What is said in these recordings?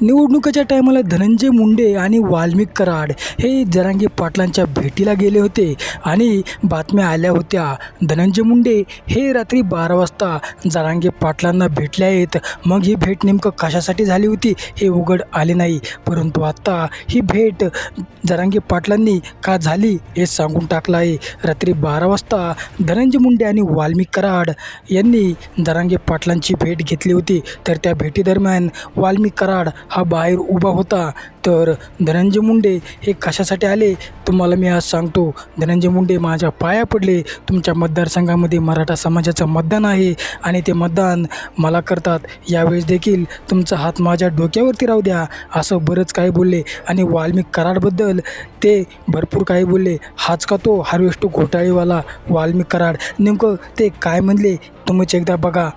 निवडणुकीच्या टायमाला धनंजय मुंडे आणि वाल्मिक कराड हे जरांगे पाटलांच्या भेटीला गेले होते आणि बातम्या आल्या होत्या. धनंजय मुंडे हे रात्री बारा वाजता जरांगे पाटलांना भेटले आहेत. मग ही भेट नेमकं कशासाठी झाली होती हे उघड आले नाही. परंतु आत्ता ही भेट जरांगे पाटलांनी का झाली हे सांगून टाकलं आहे. रात्री बारा वाजता धनंजय मुंडे आणि वाल्मिक कराड यांनी जरांगे पाटलांची भेट घेतली होती. तर त्या भेटीदरम्यान वाल्मिक कराड हा बाहेर उभा होता. तर धनंजय मुंडे हे कशासाठी आले? तुम्हाला मी आज सांगतो. धनंजय मुंडे माझ्या पाया पडले. तुमच्या मतदारसंघामध्ये मराठा समाजाचं मतदान आहे आणि ते मतदान मला करतात. यावेळेस देखील तुमचा हात माझ्या डोक्यावरती राहू द्या. असं बरंच काही बोलले आणि वाल्मिक कराडबद्दल ते भरपूर काही बोलले. हाच का तो हार्वेस्ट घोटाळेवाला वाल्मिक कराड? नेमकं ते काय म्हणले? तुम्हीच एकदा बघा.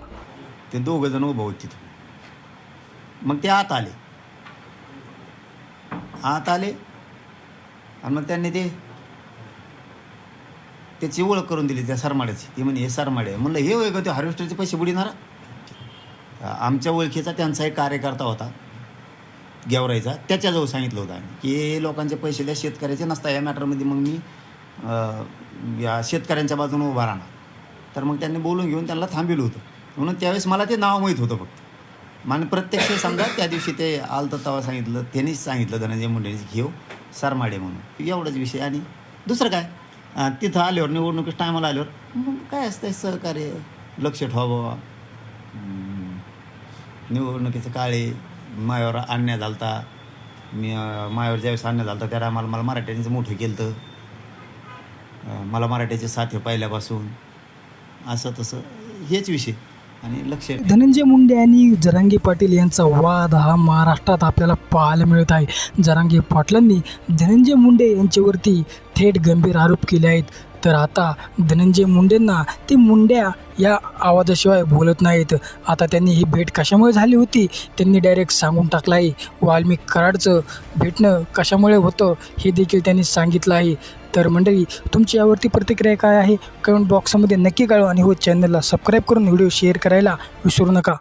ते दोघं जण उभं होते तिथं. मग ते आत आले. आत आले. आणि मग त्यांनी ते त्याची ओळख करून दिली त्या सरमाड्याची. ती म्हणे हे सरमाडे म्हणलं हे होय का ते हार्वेस्टरचे पैसे बुडीणार आमच्या ओळखीचा त्यांचा एक कार्यकर्ता होता गेवरायचा त्याच्याजवळ सांगितलं होतं आम्ही की हे लोकांचे पैसे द्या शेतकऱ्याचे नसता या मॅटरमध्ये मग मी या शेतकऱ्यांच्या बाजूने उभा राहणार. तर मग त्यांनी बोलून घेऊन त्यांना थांबिलं होतं. म्हणून त्यावेळेस मला ते नाव माहीत होतं फक्त. माने प्रत्यक्ष समजा त्या दिवशी ते आलतं तेव्हा सांगितलं त्यांनीच सांगितलं धनंजय मुंडेने घेऊ सरमाडे म्हणून. एवढाच विषय. आणि दुसरं काय? तिथं आल्यावर निवडणुकीस टायमाला आल्यावर मग काय असतं सहकार्य? लक्ष ठेवा हम्म, निवडणुकीचं काळे मायावर आणण्यात आलता मी मायावर ज्यावेळेस आणण्यात आलता त्या टायमाला मला मराठ्यांचं मोठं केलं तर मला मराठ्याचे साथ आहे पहिल्यापासून. असं तसं हेच विषय. आणि लक्ष. धनंजय मुंडे आणि जरांगे पाटील यांचा वाद हा महाराष्ट्रात आपल्याला पाहायला मिळत आहे. जरांगे पाटलांनी धनंजय मुंडे यांच्यावरती थेट गंभीर आरोप केले आहेत. तर आता धनंजय मुंडेंना ते मुंड्या या आवाजाशिवाय बोलत नाहीत. आता त्यांनी ही भेट कशामुळे झाली होती त्यांनी डायरेक्ट सांगून टाकलं आहे वाल्मिक कराडचं भेटणं कशामुळे होतं हे देखील त्यांनी सांगितलं आहे. तर मंडळी तुमची यावरती प्रतिक्रिया काय आहे? कमेंट बॉक्समध्ये नक्की कळवा आणि हो चॅनलला सबस्क्राईब करून व्हिडिओ शेअर करायला विसरू नका.